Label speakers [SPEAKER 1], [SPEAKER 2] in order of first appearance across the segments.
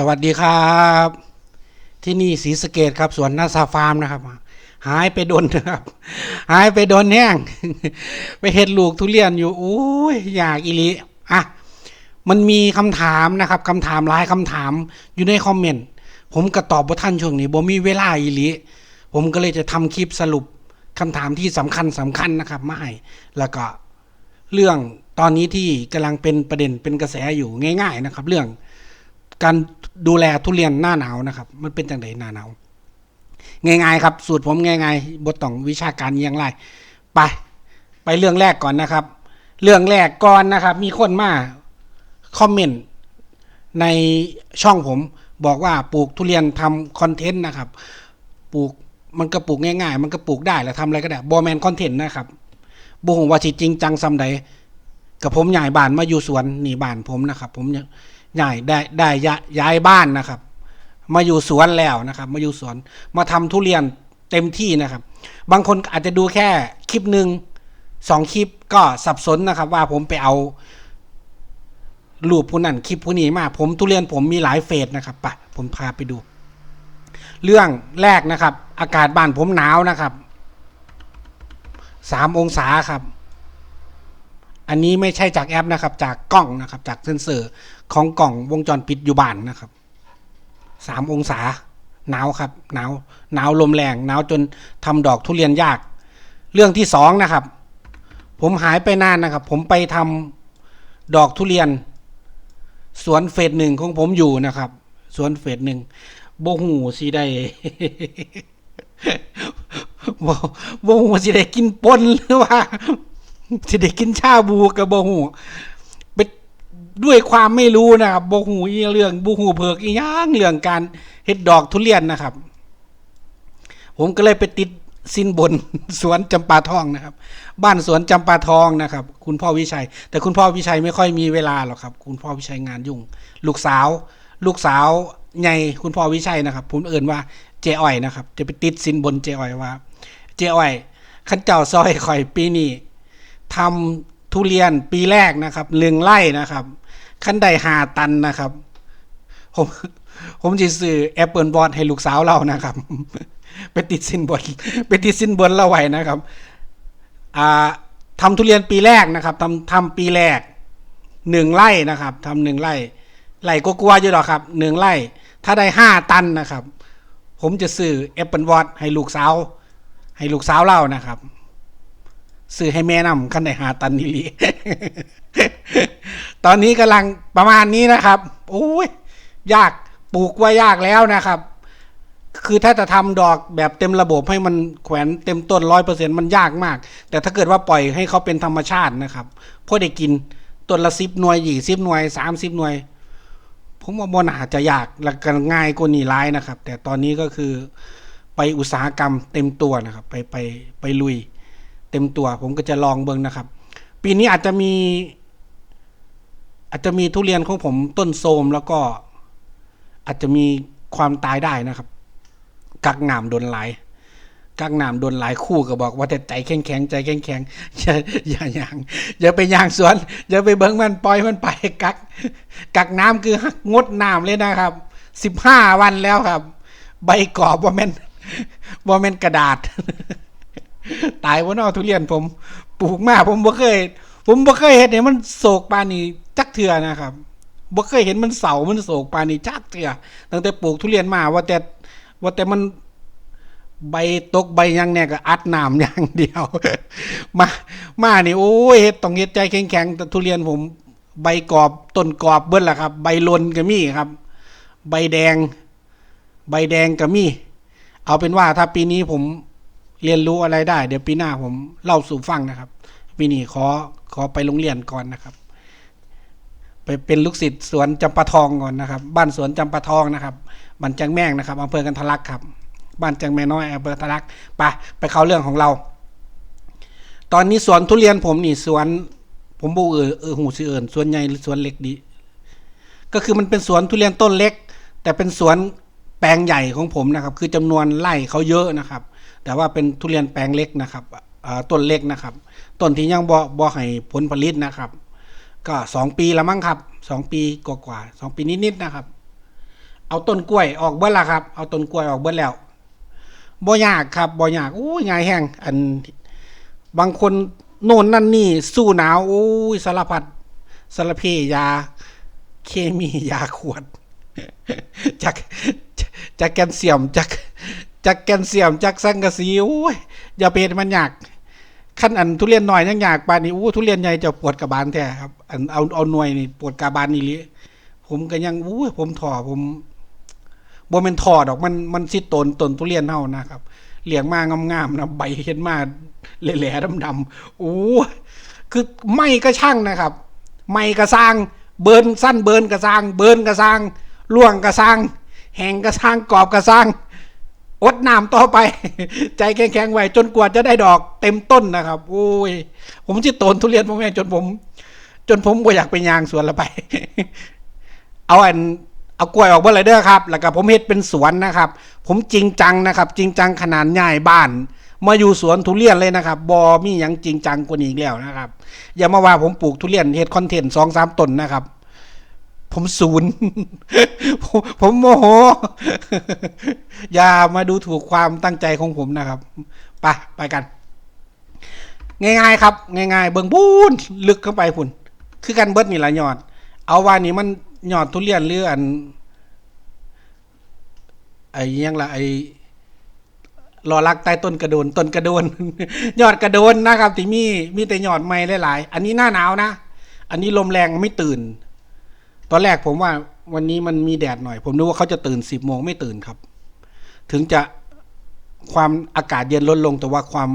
[SPEAKER 1] สวัสดีครับ ที่นี่ศรีสเกดครับสวนนาซาฟาร์มนะครับ หายไปโดนนะครับ หายไปโดนแห้งไปเห็ดลูกทุเรียนอยู่โอ้ยอยากอีหลีอะมันมีคำถามนะครับคำถามหลายคำถามอยู่ในคอมเมนต์ผมก็ตอบบ่าท่านช่วงนี้บ่มีเวลาอีหลีผมก็เลยจะทำคลิปสรุปคำถามที่สำคัญสำคัญนะครับมาให้แล้วก็เรื่องตอนนี้ที่กำลังเป็นประเด็นเป็นกระแสอยู่ง่าย ๆนะครับ เรื่องการ ดูแลทุเรียนหน้าหนาวนะครับ มันเป็นจังไดหน้าหนาวง่ายๆครับ สูตรผมง่ายๆบทต้องวิชาการยังไรไป ไปเรื่องแรกก่อนนะครับ เรื่องแรกก่อนนะครับ มีคนมาคอมเมนต์ในช่องผมบอกว่าปลูกทุเรียนทำคอนเทนต์นะครับ ปลูกมันก็ปลูกง่ายๆ มันก็ปลูกได้แล้วทำอะไรก็ได้บอแมนคอนเทนต์นะครับบุหงว่าจริงจังซำใดกับผมย้ายบ้านมาอยู่สวนนี่บ้านผมนะครับ ผม ย้ายได้ได้ย้ายบ้านนะครับ มาอยู่สวนแล้วนะครับ มาอยู่สวนมาทำทุเรียนเต็มที่นะครับ บางคนอาจจะดูแค่คลิปหนึ่งสองคลิปก็สับสนนะครับ ว่าผมไปเอารูปผู้นั้นคลิปผู้นี้มาผมทุเรียนผมมีหลายเฟสนะครับไปผมพาไปดู เรื่องแรกนะครับ อากาศบ้านผมหนาวนะครับสามองศาครับ อันนี้ไม่ใช่จากแอปนะครับ จากกล้องนะครับ จากเซนเซอร์ของกล่องวงจรปิดอยู่บ้านนะครับสามองศาหนาวครับหนาวหนาวลมแรงหนาวจนทำดอกทุเรียนยาก เรื่องที่สองนะครับ ผมหายไปนานนะครับ ผมไปทำดอกทุเรียน สวนเฟสหนึ่งของผมอยู่นะครับ สวนเฟสหนึ่งโบหูสิได้บ่บ่หูสิได้กินปนหรือว่า สิได้กินชาบูกับบ่หูเป็นด้วยความไม่รู้นะครับบ่หูอีเรื่องบ่หูเผือกอีหยังเรื่องการเฮ็ดดอกทุเรียนนะครับ ผมก็เลยไปติดสินบนสวนจำปาทองนะครับ บ้านสวนจำปาทองนะครับ คุณพ่อวิชัย แต่คุณพ่อวิชัยไม่ค่อยมีเวลาหรอกครับ คุณพ่อวิชัยงานยุ่ง ลูกสาว ลูกสาวใหญ่คุณพ่อวิชัยนะครับ ผมเอ่นว่าเจอ้อยนะครับ จะไปติดสินบนเจอ้อยว่า เจอ้อยขันเจ้าซอยข่อยปีนี้ ทำทุเรียนปีแรกนะครับหนึ่งไร่นะครับขันได้หาตันนะครับ ผมผมจะซื้อแอปเปิลบอลให้ลูกสาวเรานะครับไปติดสินบนไปติดสินบนเราไว้นะครับอ่าทำทุเรียนปีแรกนะครับทำทำปีแรกหนึ่งไร่นะครับทำหนึ่งไร่ไร่ก็กลัวอยู่หรอกครับหนึ่งไร่ถ้าได้ห้าตันนะครับ ผมจะซื้อแอปเปิลวอตให้ลูกสาว ให้ลูกสาวเล่านะครับ ซื้อให้แม่นำขั้นไดหาตันนี่ลีตอนนี้กำลังประมาณนี้นะครับโอ้ยยากปลูกว่ายากแล้วนะครับ คือถ้าจะทำดอกแบบเต็มระบบให้มันแขวนเต็มต้นร้อยเปอร์เซ็นมันยากมาก แต่ถ้าเกิดว่าปล่อยให้เขาเป็นธรรมชาตินะครับพอได้กินต้นละสิบหน่วยยี่สิบหน่วยสามสิบหน่วยผมว่าบนอาจจะยากและกันง่ายกว่านี้ร้ายนะครับ แต่ตอนนี้ก็คือไปอุตสาหกรรมเต็มตัวนะครับ ไปไปไปลุย ต็มตัว ผมก็จะลองเบิ่งนะครับ ปีนี้อาจจะมี อาจจะมีทุเรียนของผมต้นโทรมแล้วก็อาจจะมีความตายได้นะครับ กักหนามโดนหลายกักหนามโดนหลายคู่ก็บอกว่าแต่ใจแข็งแข็งใจแข็งแข็งอย่าอย่าย่างอย่าไปย่างสวนอย่าไปเบิ้งมันปล่อยมันไปกัก กักน้ำคืองดน้ำเลยนะครับสิบห้าวันแล้วครับ ใบกรอบว่าแม่นว่าแม่นกระดาษ ตายวันเอาทุเรียนผมปลูกมาผมบ่เคย ผมบ่เคยเห็นเห็นมันโศกปานนี้จักเถื่อนะครับบ่เคยเห็นมันเสามันโศกปานนี้จักเถื่อตั้งแต่ปลูกทุเรียนมาว่าแต่ว่าแต่มันใบตกใบยังเนี่ยก็อัดน้ำอย่างเดียว มามานี่โอ้ยเฮ็ดต้องเฮ็ดใจแข็งๆแต่ทุเรียนผม ใบกรอบต้นกรอบเบิ้ลล่ะครับ ใบลนก็มีครับ ใบแดง ใบแดงก็มี เอาเป็นว่าถ้าปีนี้ผม เรียนรู้อะไรได้ เดี๋ยวปีหน้าผมเล่าสู่ฟังนะครับปีนี้ขอขอไปโรงเรียนก่อนนะครับ ไปเป็นลูกศิษย์สวนจำปาทองก่อนนะครับ บ้านสวนจำปาทองนะครับบ้านจังแมงนะครับอำเภอกันทะลักครับ บ้านจังแม่น้อยอำเภอทะลักไปไปเข้าเรื่องของเรา ตอนนี้สวนทุเรียนผมนี่สวน ผมบอกเออเออหูสิเอิญสวนใหญ่หรือสวนเล็กดี ก็คือมันเป็นสวนทุเรียนต้นเล็ก แต่เป็นสวนแปลงใหญ่ของผมนะครับ คือจำนวนไร่เขาเยอะนะครับ แต่ว่าเป็นทุเรียนแปลงเล็กนะครับต้นเล็กนะครับต้นที่ยังบ่บ่ให้ผลผลิตนะครับ ก็สองปีล้วมั้งครับสองปีกว่าๆสองปีนิดๆนะครับ เอาต้นกล้วยออกเบิดละครับ เอาต้นกล้วยออกเบิดแล้วบ่ยากครับบ่ยากอู้ยง่ายแห้งอันบางคนโน่นนั่นนี่สู้หนาวโอ้ยสารพัดสารเพยา เคมียาขวดจากจากแกนเซียมจาก จากแกนเซียมจากสังกะสีโอ้ยอย่าไปเฮ็ดมันยากขั้นอันทุเรียนหน่อยยังอยากปานนี้อู้ทุเรียนใหญ่จะปวดกระบาลแท้ครับอันเอาเอาหน่วยนี่ปวดกระบาลนี่ลิผมก็ยังอู้ยผมถอผมบ่แม่นถอดอกมันมันสิตนต้นทุเรียนเฮานะครับเลี้ยงมางามๆนะใบเห็นมาแหล่ๆดำๆโอ้คือไม่ก็ช่างนะครับ ไม่ก็สร้างเบิร์นสั้นเบิร์นก็สร้างเบิร์นก็สร้างล่วงก็สร้างแหงก็สร้างกรอบก็สร้าง อดน้ำต่อไป ใจแข็งๆไว้จนกว่าจะได้ดอกเต็มต้นนะครับโอ้ย ผมจิตโตนทุเรียนพ่อแม่จนผม จนผมบ่อยากไปยางสวนละไป เอาอันเอากล้วยออกเมื่อไรเด้อครับ แล้วก็ผมเฮ็ดเป็นสวนนะครับ ผมจริงจังนะครับ จริงจังขนาดใหญ่บ้าน มาอยู่สวนทุเรียนเลยนะครับบอมีหยังจริงจังกว่านี้อีกแล้วนะครับ อย่ามาว่าผมปลูกทุเรียนเฮ็ดคอนเทนต์สองสามต้นนะครับ ผมศูนย์ผมโมโห อย่ามาดูถูกความตั้งใจของผมนะครับ ไปไปกัน ง่ายๆครับ ง่ายๆ เบิ่งบูนลึกเข้าไปพุ่น คือกันเบิดนี่ละยอด เอาว่านี่มันยอดทุเรียนหรืออันไอ้ยังละไอ้รอรักใต้ต้นกระโดนต้นกระโดนยอดกระโดนนะครับที่มีมีแต่ยอดไม้หลายๆ อันนี้หน้าหนาวนะ อันนี้ลมแรงไม่ตื่น ตอนแรกผมว่าวันนี้มันมีแดดหน่อย ผมนึกว่าเขาจะตื่นสิบโมงไม่ตื่นครับ ถึงจะความอากาศเย็นลดลงแต่ว่าความ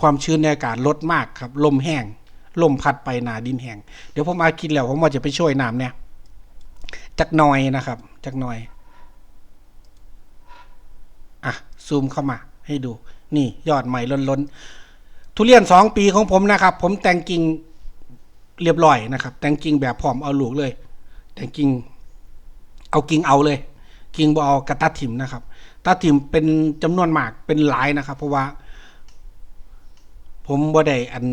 [SPEAKER 1] ความชื้นในอากาศลดมากครับ ลมแห้ง ลมพัดไปหนาดินแห้ง เดี๋ยวผมมาคิดแล้วผมว่าจะไปช่วยน้ำเนี่ยจักหน่อยนะครับ จักหน่อย อะ ซูมเข้ามา ให้ดู นี่ยอดใหม่ล้นๆทุเรียนสองปีของผมนะครับ ผมแต่งกิ่ง เรียบร้อยนะครับ แต่งกิ่งแบบพร้อมเอาลูกเลย แต่งกิ่งเอากิ่งเอาเลย กิ่งบ่เอากระตัดถิ่มนะครับตัดถิ่มเป็นจำนวนมากเป็นหลายนะครับ เพราะว่า ผมบ่ได้อัน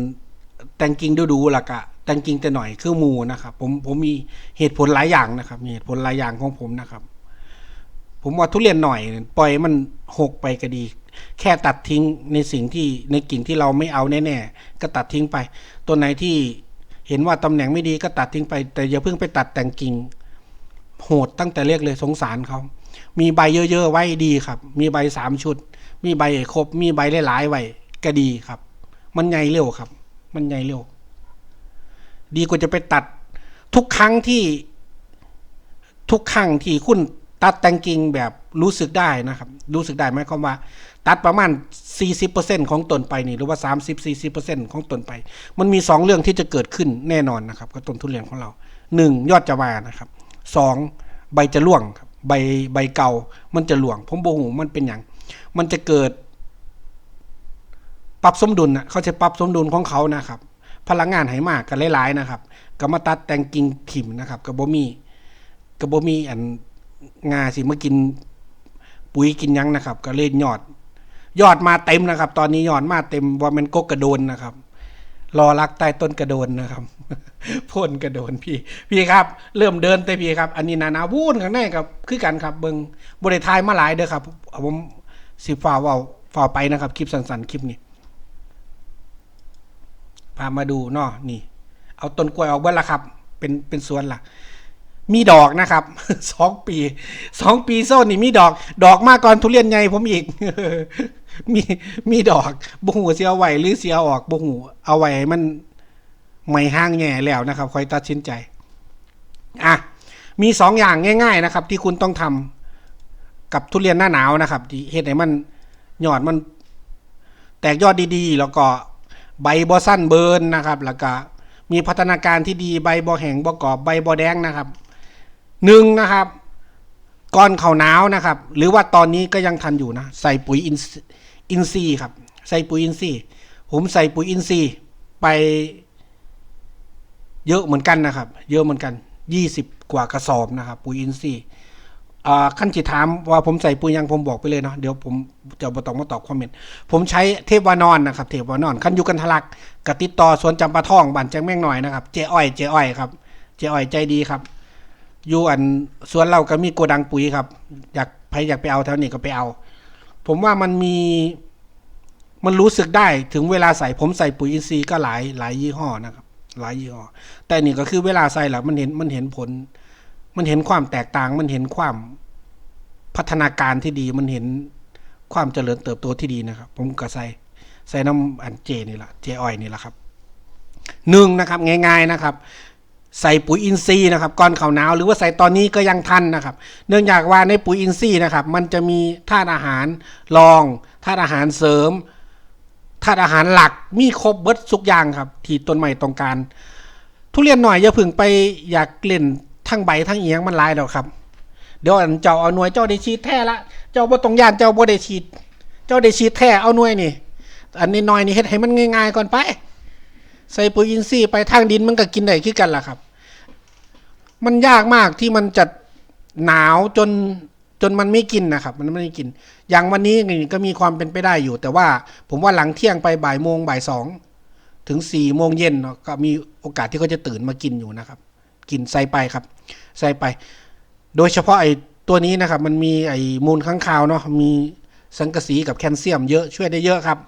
[SPEAKER 1] แต่งกิ่งดูๆล่ะกะแต่งกิ่งแต่หน่อยคือมูนะครับ ผมผมมีเหตุผลหลายอย่างนะครับมีเหตุผลหลายอย่างของผมนะครับ ผมว่าทุเรียนหน่อย ปล่อยมันหกไปก็ดี แค่ตัดทิ้งในสิ่งที่ในกิ่งที่เราไม่เอาแน่ๆก็ตัดทิ้งไป ตัวไหนที่ เห็นว่าตำแหน่งไม่ดีก็ตัดทิ้งไป แต่อย่าเพิ่งไปตัดแต่งกิ่ง โหดตั้งแต่เรียกเลยสงสารเขามีใบเยอะๆไว้ดีครับ มีใบสามชุด มีใบครบ มีใบหลายๆไว้ก็ดีครับ มันใหญ่เร็วครับ มันใหญ่เร็ว ดีกว่าจะไปตัด ทุกครั้งที่ ทุกครั้งที่คุณตัดแต่งกิ่งแบบรู้สึกได้นะครับ รู้สึกได้ไหมความว่า ตัดประมาณ 40%ของตนไปนี่หรือว่า 30-40%ของตนไป มันมีสองเรื่องที่จะเกิดขึ้นแน่นอนนะครับกับต้นทุเรียนของเราหนึ่งยอดจะมานะครับสองใบจะร่วงครับใบใบเก่ามันจะหลวง ผมโบหูมันเป็นอย่างมันจะเกิด ปรับสมดุลนะเขาจะปรับสมดุลของเขานะครับ พลังงานไหมากกันหลายๆนะครับก็มาตัดแต่งกิ่งถิ่มนะครับกับโบมีกับโบมีอันงาสิมากินปุ๋ยกินยังนะครับ ก็เลยยอด ยอดมาเต็มนะครับ ตอนนี้ยอดมาเต็มว่ามันกกกระโดนนะครับ รอรักใต้ต้นกระโดนนะครับพ่นกระโดนพี่ พี่ครับ เริ่มเดินแต่พี่ครับ อันนี้นานาวูนข้างในครับ คือกันครับ เบิงบริทายมาหลายเด้อครับผมสิฝ่าว่าฝ่าไปนะครับ คลิปสั้นๆคลิปนี้พามาดูเนาะนี่ เอาต้นกล้วยออกเบิ้ละครับ เป็นเป็นสวนล่ะมีดอกนะครับสองปีสองปีโซนนี่มีดอก ดอกมากก่อนทุเรียนใหญ่ผมอีก มีมีดอกบ่หูเสียไหวหรือเสียออกบ่หูเอาไว้ให้มันไม่ห้างแง่แล้วนะครับคอยตัดสินใจอะมีสองอย่างง่าย ๆนะครับ ที่คุณต้องทำกับทุเรียนหน้าหนาวนะครับที่เฮ็ดให้มันยอดมัน แตกยอดดีๆ แล้วก็ใบบอสั้นเบิร์นนะครับ แล้วก็มีพัฒนาการที่ดีใบบอแห้งบกรอบใบบอแดงนะครับหนึ่งนะครับก่อนเขาหนาวนะครับ หรือว่าตอนนี้ก็ยังทันอยู่นะ ใส่ปุ๋ยอิน อินทรีย์ครับ ใส่ปุ๋ยอินทรีย์ ผมใส่ปุ๋ยอินทรีย์ไป เยอะเหมือนกันนะครับ เยอะเหมือนกันยี่สิบกว่ากระสอบนะครับ ปุ๋ยอินทรีย์ขั้นจิตถามว่าผมใส่ปุ๋ยยังผมบอกไปเลยเนาะเดี๋ยวผมจะบอตองมาตอบคอมเมนต์ผมใช้เทพวานอนนะครับ เทพวานอนขั้นยุกันทะลักกติดต่อสวนจำปาทองบ้านแจ้งแม่งหน่อยนะครับ เจ๊อ้อยเจ๊อ้อยครับ เจ๊อ้อยใจดีครับอยู่อันสวนเราก็มีโกดังปุ๋ยครับ อยากใครอยากไปเอาแถวนี้ก็ไปเอา ผมว่ามันมีมันรู้สึกได้ถึงเวลาใส่ผมใส่ปุ๋ยอินทรีย์ก็หลายหลายยี่ห้อนะครับ หลายยี่ห้อแต่นี่ก็คือเวลาใส่แล้วมันเห็นมันเห็นผล มันเห็นความแตกต่าง มันเห็นความพัฒนาการที่ดี มันเห็นความเจริญเติบโตที่ดีนะครับ ผมก็ใส่ใส่น้ำอันเจนี่แหละเจอ้อยนี่แหละครับหนึ่งนะครับง่าย ๆนะครับ ใส่ปุ๋ยอินทรีย์นะครับก่อนเข้าหนาวหรือว่าใส่ตอนนี้ก็ยังทันนะครับ เนื่องจากว่าในปุ๋ยอินทรีย์นะครับ มันจะมีธาตุอาหารรองธาตุอาหารเสริมธาตุอาหารหลักมีครบเบิดทุกอย่างครับที่ต้นใหม่ต้องการ ทุเรียนหน่อยอย่าพึ่งไปอยากเล่นทั้งใบทั้งเอียงมันลายดอกครับ เดี๋ยวอันเจ้าเอาหน่วยเจ้าได้ฉีดแท้ละเจ้าบ่ต้องย่านเจ้าบ่ได้ฉีดเจ้าได้ฉีดแท้เอาหน่วยนี่ อันนี้หน้อยนี่เฮ็ดให้มันง่ายๆก่อนไป ใส่ปุ๋ยอินทรีย์ไปทางดินมันก็กินได้คือกันล่ะครับ มันยากมากที่มันจะหนาวจนจนมันไม่กินนะครับ มันไม่ได้กิน อย่างวันนี้นี่ก็มีความเป็นไปได้อยู่ แต่ว่าผมว่าหลังเที่ยงไปบ่ายโมงบ่ายสองถึงสี่โมงเย็นเนาะก็มีโอกาสที่เขาจะตื่นมากินอยู่นะครับ กินใส่ไปครับ ใส่ไป โดยเฉพาะไอ้ตัวนี้นะครับ มันมีไอ้มูลค้างคาวเนาะมีสังกะสีกับแคลเซียมเยอะช่วยได้เยอะครับ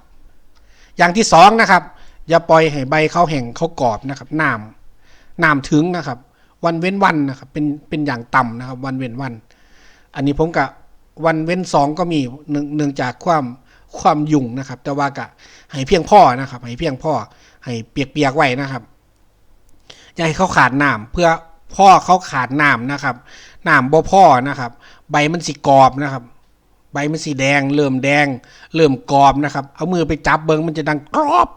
[SPEAKER 1] อย่างที่สองนะครับ อย่าปล่อยให้ใบเขาแห้งเขากรอบนะครับน้ำน้ำถึงนะครับ วันเว้นวันนะครับเป็นเป็นอย่างต่ำนะครับ วันเว้นวัน อันนี้ผมกะวันเว้นสองก็มีเนื่องจากความความยุ่งนะครับ แต่ว่ากะให้เพียงพ่อนะครับให้เพียงพ่อให้เปียกๆไว้นะครับอย่าให้เขาขาดน้ำเพื่อพ่อเขาขาดน้ำนะครับน้ำบ่พ่อนะครับ ใบมันสิกรอบนะครับ ใบมันสีแดง เริ่มแดง เริ่มกรอบนะครับ เอามือไปจับเบิงมันจะดังกรอบ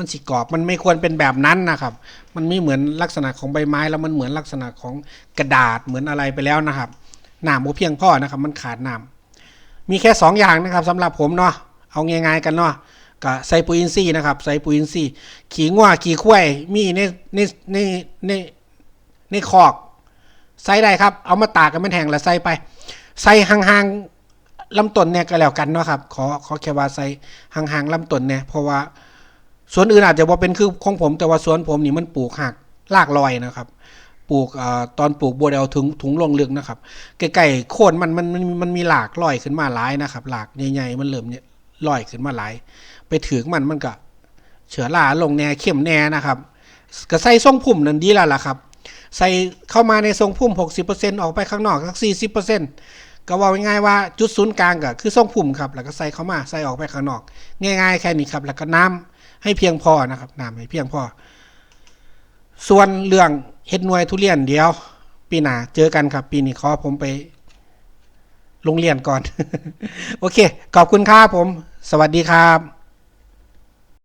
[SPEAKER 1] มันสิกรอบมันไม่ควรเป็นแบบนั้นนะครับ มันไม่เหมือนลักษณะของใบไม้แล้วมันเหมือนลักษณะของกระดาษเหมือนอะไรไปแล้วนะครับหน้ำบ่เพียงพ่อนะครับ มันขาดหน้ำมีแค่สองอย่างนะครับสำหรับผมเนาะเอาง่ายๆกันเนาะก็ใส่ปุ๋ยอินทรีย์นะครับใส่ปุ๋ยอินทรีย์ขี้งัวขี้ควายมีในในในในในคอกใส่ได้ครับ เอามาตากกันมันแห้งแล้วใส่ไปใส่ห่างๆลำต้นเนี่ยก็แล้วกันเนาะครับ ขอขอแค่ว่าใส่ห่างๆลำต้นเนี่ยเพราะว่า สวนอื่นอาจจะว่าเป็นคือของผม แต่ว่าสวนผมนี่มันปลูกหักลากลอยนะครับ ปลูกอตอนปลูกบัวเดวถึงถุงลงเลึกนะครับใกล้ๆโคนมันมันมันมันมีหลากลอยขึ้นมาหลายนะครับ หลากใหญ่ๆมันเริ่มเนี่ยลอยขึ้นมาหลาย ไปถึงมันมันก็ เฉือราลงแน่เข้มแน่นะครับก็ใส่ทรงพุ่มนั่นดีแล้วล่ะครับ ใส่เข้ามาในทรงพุ่ม 60%ออกไปข้างนอกสัก40%ก็ว่าง่ายๆว่าจุดศูนย์กลางก็คือทรงพุ่มครับ แล้วก็ใส่เข้ามาใส่ออกไปข้างนอก ง่าย ๆ แค่นี้ครับ แล้วก็น้ำ ให้เพียงพอนะครับน้ำให้เพียงพอ ส่วนเรื่องเฮ็ดหน่วยทุเรียนเดียว ปีหน้าเจอกันครับ ปีนี้ขอผมไปโรงเรียนก่อน โอเค ขอบคุณครับผม สวัสดีครับ